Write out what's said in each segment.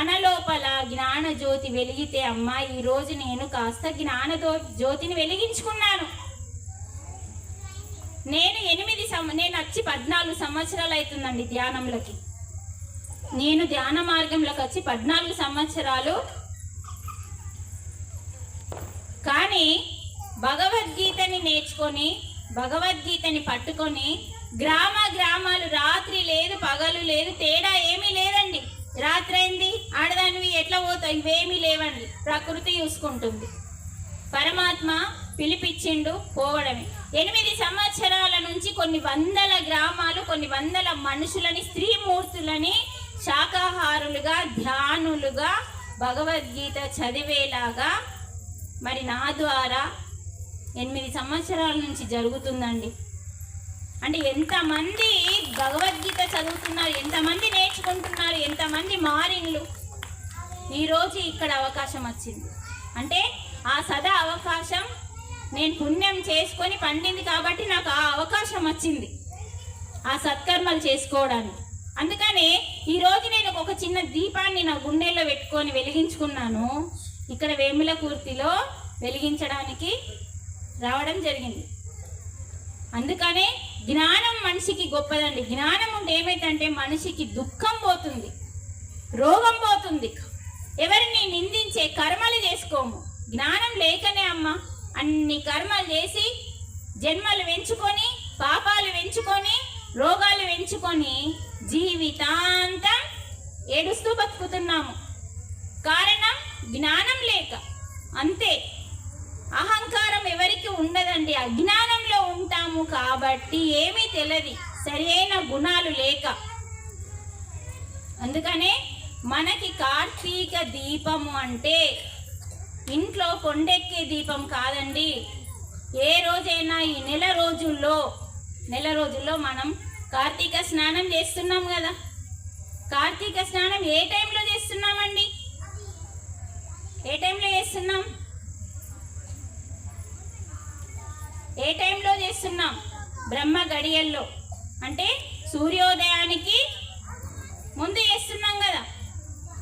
మన లోపల జ్ఞాన జ్యోతి వెలిగితే అమ్మా ఈరోజు నేను కాస్త జ్ఞాన జ్యోతిని వెలిగించుకున్నాను. నేను ఎనిమిది సం నేను వచ్చి పద్నాలుగు సంవత్సరాలు అవుతుందండి ధ్యానంలోకి. నేను ధ్యాన మార్గంలోకి వచ్చి పద్నాలుగు సంవత్సరాలు. కానీ భగవద్గీతని నేర్చుకొని భగవద్గీతని పట్టుకొని గ్రామ గ్రామాలు రాత్రి లేదు పగలు లేదు తేడా ఏమీ లేదండి. రాత్రి అయింది ఆడదానివి ఎట్లా పోతాయి? ఇవేమీ లేవండి ప్రకృతి చూసుకుంటుంది. పరమాత్మ పిలిపించిండు పోవడమే. ఎనిమిది సంవత్సరాల నుంచి కొన్ని వందల గ్రామాలు కొన్ని వందల మనుషులని స్త్రీమూర్తులని శాకాహారులుగా ధ్యానులుగా భగవద్గీత చదివేలాగా మరి నా ద్వారా ఎనిమిది సంవత్సరాల నుంచి జరుగుతుందండి. అంటే ఎంతమంది భగవద్గీత చదువుతున్నారు ఎంతమంది నేర్చుకుంటున్నారు ఎంతమంది మారిన్లు. ఈరోజు ఇక్కడ అవకాశం వచ్చింది. అంటే ఆ సదా అవకాశం నేను పుణ్యం చేసుకొని పండింది కాబట్టి నాకు ఆ అవకాశం వచ్చింది. ఆ సత్కర్మలు చేసుకోవడానికి. అందుకనే ఈరోజు నేను ఒక చిన్న దీపాన్ని నా గుండెల్లో పెట్టుకొని వెలిగించుకున్నాను. ఇక్కడ వేముల కూర్తిలో వెలిగించడానికి రావడం జరిగింది. అందుకనే జ్ఞానం మనిషికి గొప్పదండి. జ్ఞానం ఉంటే ఏమైందంటే మనిషికి దుఃఖం పోతుంది రోగం పోతుంది. ఎవరిని నిందించే కర్మలు చేసుకోము. జ్ఞానం లేకనే అమ్మ అన్ని కర్మలు చేసి జన్మలు పెంచుకొని పాపాలు పెంచుకొని రోగాలు పెంచుకొని జీవితాంతం ఏడుస్తూ బతుకుతున్నాము. కారణం జ్ఞానం లేక. అంతే. అహంకారం ఉండదండి అజ్ఞానంలో ఉంటాము కాబట్టి ఏమీ తెలియదు సరైన గుణాలు లేక. అందుకనే మనకి కార్తీక దీపము అంటే ఇంట్లో కొండెక్కే దీపం కాదండి. ఏ రోజైనా ఈ నెల రోజుల్లో నెల రోజుల్లో మనం కార్తీక స్నానం చేస్తున్నాం కదా. కార్తీక స్నానం ఏ టైంలో చేస్తున్నామండి? ఏ టైంలో చేస్తున్నాం? ఏ టైంలో చేస్తున్నాం? బ్రహ్మ గడియల్లో. అంటే సూర్యోదయానికి ముందు చేస్తున్నాం కదా.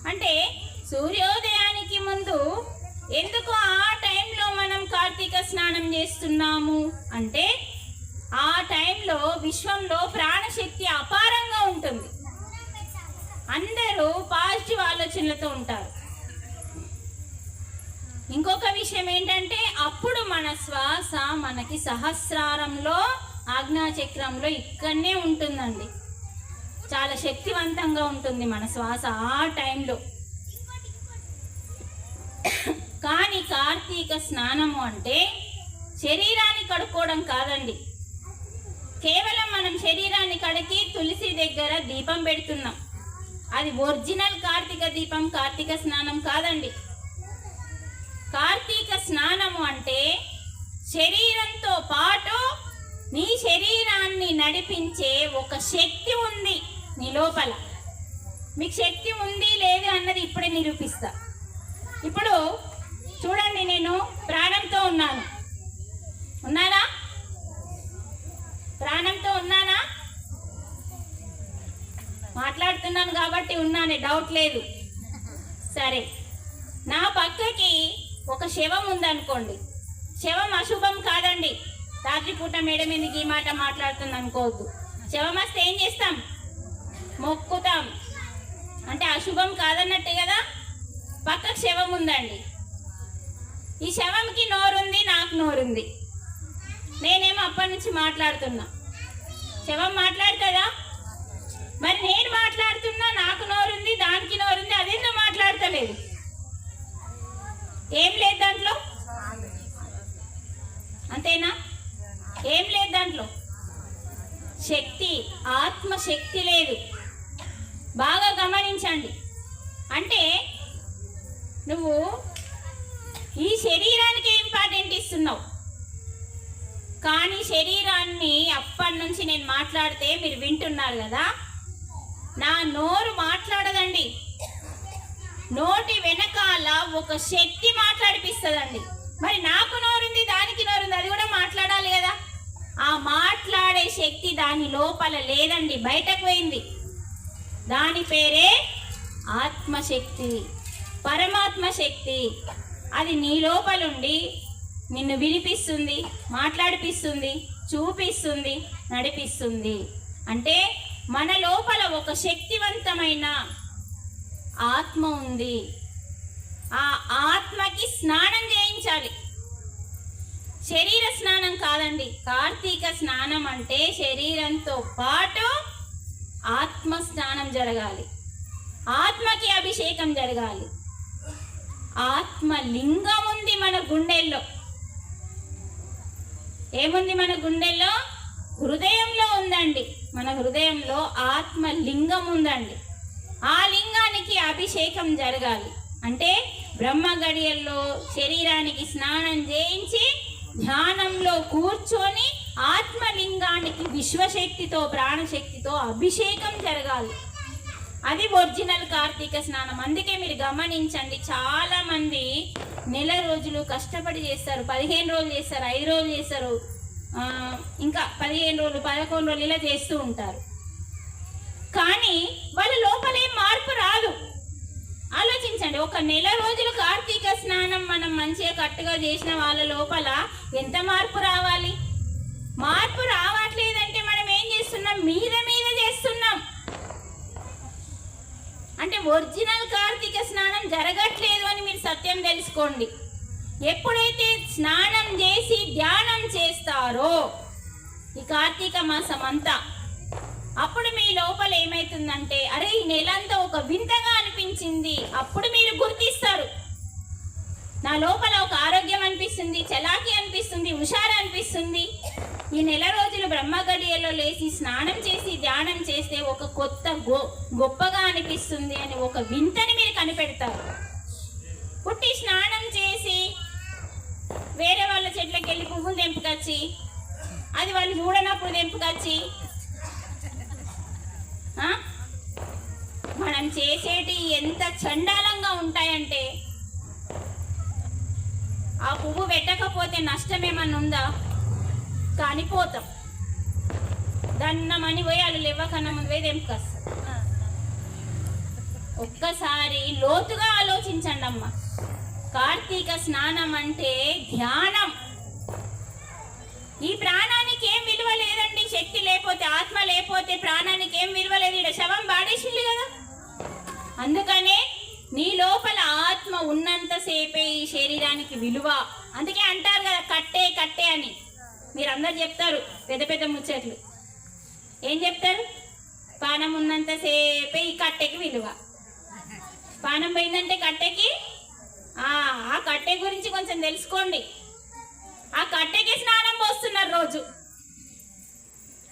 అంటే సూర్యోదయానికి ముందు ఎందుకు ఆ టైంలో మనం కార్తీక స్నానం చేస్తున్నాము? అంటే ఆ టైంలో విశ్వంలో ప్రాణశక్తి అపారంగా ఉంటుంది. అందరూ పాజిటివ్ ఆలోచనలతో ఉంటారు. ఇంకొక విషయం ఏంటంటే అప్పుడు మన శ్వాస మనకి సహస్రారంలో ఆజ్ఞాచక్రంలో ఇక్కడనే ఉంటుందండి. చాలా శక్తివంతంగా ఉంటుంది మన శ్వాస ఆ టైంలో. కానీ కార్తీక స్నానము అంటే శరీరాన్ని కడుక్కోవడం కాదండి. కేవలం మనం శరీరాన్ని కడిగి తులసి దగ్గర దీపం పెడుతున్నాం. అది ఒరిజినల్ కార్తీక దీపం కార్తీక స్నానం కాదండి. కార్తీక స్నానము అంటే శరీరంతో పాటు నీ శరీరాన్ని నడిపించే ఒక శక్తి ఉంది నీ లోపల. మీకు శక్తి ఉంది లేదు అన్నది ఇప్పుడే నిరూపిస్తా. ఇప్పుడు చూడండి నేను ప్రాణంతో ఉన్నాను. ఉన్నానా? ప్రాణంతో ఉన్నానా? మాట్లాడుతున్నాను కాబట్టి ఉన్నానే డౌట్ లేదు. సరే. నా పక్కకి ఒక శవం ఉందనుకోండి. శవం అశుభం కాదండి. రాత్రిపూట మేడ మీదకి ఈ మాట మాట్లాడుతుంది అనుకోవద్దు. శవం వస్తే ఏం చేస్తాం? మొక్కుతాం. అంటే అశుభం కాదన్నట్టే కదా? పక్కకు శవం ఉందండి. ఈ శవంకి నోరుంది నాకు నోరుంది. నేనేమో అప్పటి నుంచి మాట్లాడుతున్నా. శవం మాట్లాడుతుందా? మరి నేను మాట్లాడుతున్నా నాకు నోరుంది దానికి నోరుంది అదేందో మాట్లాడతలేదు. ఏం లేదు దాంట్లో? అంతేనా? ఏం లేదు దాంట్లో? శక్తి ఆత్మ శక్తి లేదు. బాగా గమనించండి. అంటే నువ్వు ఈ శరీరానికి ఇంపార్టెంట్ ఇస్తున్నావు? కానీ శరీరాన్ని అప్పటి నుంచి నేను మాట్లాడితే మీరు వింటున్నారు కదా? నా నోరు మాట్లాడదండి. నోటి వెనకాల ఒక శక్తి మాట్లాడిపిస్తుందండి. మరి నాకు నోరుంది దానికి నోరుంది అది కూడా మాట్లాడాలి కదా. ఆ మాట్లాడే శక్తి దాని లోపల లేదండి బయటకు పోయింది. దాని పేరే ఆత్మశక్తి పరమాత్మ శక్తి. అది నీ లోపలుండి నిన్ను వినిపిస్తుంది మాట్లాడిపిస్తుంది చూపిస్తుంది నడిపిస్తుంది. అంటే మన లోపల ఒక శక్తివంతమైన ఆత్మ ఉంది. ఆ ఆత్మకి స్నానం చేయించాలి. శరీర స్నానం కాదండి కార్తీక స్నానం అంటే శరీరంతో పాటు ఆత్మ స్నానం జరగాలి. ఆత్మకి అభిషేకం జరగాలి. ఆత్మ లింగం ఉంది మన గుండెల్లో. ఏముంది మన గుండెల్లో? హృదయంలో ఉందండి. మన హృదయంలో ఆత్మ లింగం ఉందండి. ఆ లింగానికి అభిషేకం జరగాలి. అంటే బ్రహ్మ గడియల్లో శరీరానికి స్నానం చేయించి ధ్యానంలో కూర్చొని ఆత్మలింగానికి విశ్వశక్తితో ప్రాణశక్తితో అభిషేకం జరగాలి. అది ఒరిజినల్ కార్తీక స్నానం. అందుకే మీరు గమనించండి చాలా మంది నెల రోజులు కష్టపడి చేస్తారు పదిహేను రోజులు చేస్తారు ఐదు రోజులు చేస్తారు. ఇంకా పదిహేను రోజులు పదకొండు రోజులు ఇలా చేస్తూ ఉంటారు. కానీ వాళ్ళు మార్పు రాదు. ఆలోచించండి ఒక నెల రోజులు కార్తీక స్నానం మనం మంచిగా కట్టుగా చేసిన వాళ్ళ లోపల ఎంత మార్పు రావాలి? మార్పు రావట్లేదంటే మనం ఏం చేస్తున్నాం? మీద మీద చేస్తున్నాం. అంటే ఒరిజినల్ కార్తీక స్నానం జరగట్లేదు అని మీరు సత్యం తెలుసుకోండి. ఎప్పుడైతే స్నానం చేసి ధ్యానం చేస్తారో ఈ కార్తీక మాసం అంతా అప్పుడు మీ లోపల ఏమైతుందంటే అరే ఈ నెలంతా ఒక వింతగా అనిపించింది. అప్పుడు మీరు గుర్తిస్తారు. నా లోపల ఒక ఆరోగ్యం అనిపిస్తుంది చలాకి అనిపిస్తుంది హుషారు అనిపిస్తుంది. ఈ నెల రోజులు బ్రహ్మగడియలో లేచి స్నానం చేసి ధ్యానం చేస్తే ఒక కొత్త గో గొప్పగా అనిపిస్తుంది అని ఒక వింతని మీరు కనిపెడతారు. పుట్టి స్నానం చేసి వేరే వాళ్ళ చెట్లకి వెళ్ళి పువ్వులు తెంపుకొచ్చి అది వాళ్ళు చూడనప్పుడు తెంపుకొచ్చి మనం చేసేటి ఎంత చండాలంగా ఉంటాయంటే ఆ పువ్వు పెట్టకపోతే నష్టం ఏమన్నా ఉందా కానిపోతాం. దన్నమని పోయి వాళ్ళు లేవకన్నా ముందు పోయి తెంపుకొస్తారు ఒక్కసారి లోతుగా ఆలోచించండి అమ్మ కార్తీక స్నానం అంటే ధ్యానం. ఈ ప్రాణానికి ఏం విలువ లేదండి శక్తి లేకపోతే ఆత్మ లేకపోతే ప్రాణానికి ఏం విలువ లేదు. ఇక్కడ శవం పాడేసింది కదా. అందుకనే నీ లోపల ఆత్మ ఉన్నంతసేపే ఈ శరీరానికి విలువ. అందుకే అంటారు కదా కట్టే కట్టే అని. మీరందరు చెప్తారు పెద్ద పెద్ద ముచ్చట్లు. ఏం చెప్తారు? పానం ఉన్నంతసేపే ఈ కట్టెకి విలువ. పానం పోయిందంటే కట్టెకి? ఆ కట్టె గురించి కొంచెం తెలుసుకోండి. ఆ కట్టెకి స్నానం పోస్తున్నారు రోజు.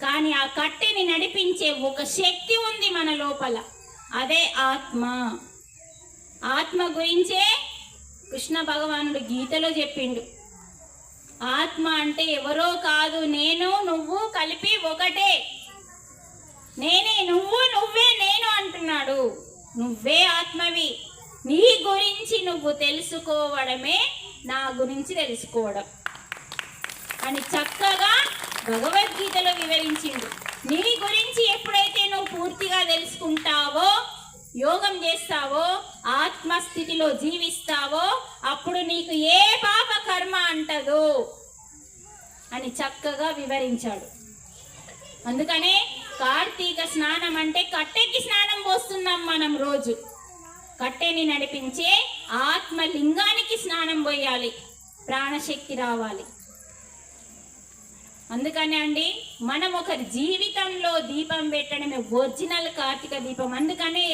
కానీ ఆ కట్టెని నడిపించే ఒక శక్తి ఉంది మన లోపల. అదే ఆత్మ. ఆత్మ గురించే కృష్ణ భగవానుడు గీతలో చెప్పిండు. ఆత్మ అంటే ఎవరో కాదు నేను నువ్వు కలిపి ఒకటే. నేనే నువ్వు నువ్వే నేను అంటున్నాడు. నువ్వే ఆత్మవి. నీ గురించి నువ్వు తెలుసుకోవడమే నా గురించి తెలుసుకోవడం. అని చక్కగా భగవద్గీతలో వివరించిండు. నీ గురించి ఎప్పుడైతే నువ్వు పూర్తిగా తెలుసుకుంటావో యోగం చేస్తావో ఆత్మస్థితిలో జీవిస్తావో అప్పుడు నీకు ఏ పాప కర్మ అంటదో అని చక్కగా వివరించాడు. అందుకనే కార్తీక స్నానం అంటే కట్టెకి స్నానం పోస్తున్నాం మనం రోజు. కట్టెని నడిపించే ఆత్మలింగానికి స్నానం పోయాలి. ప్రాణశక్తి రావాలి. అందుకనే అండి మనం ఒకరి జీవితంలో దీపం పెట్టడమే ఒరిజినల్ కార్తీక దీపం. అందుకనే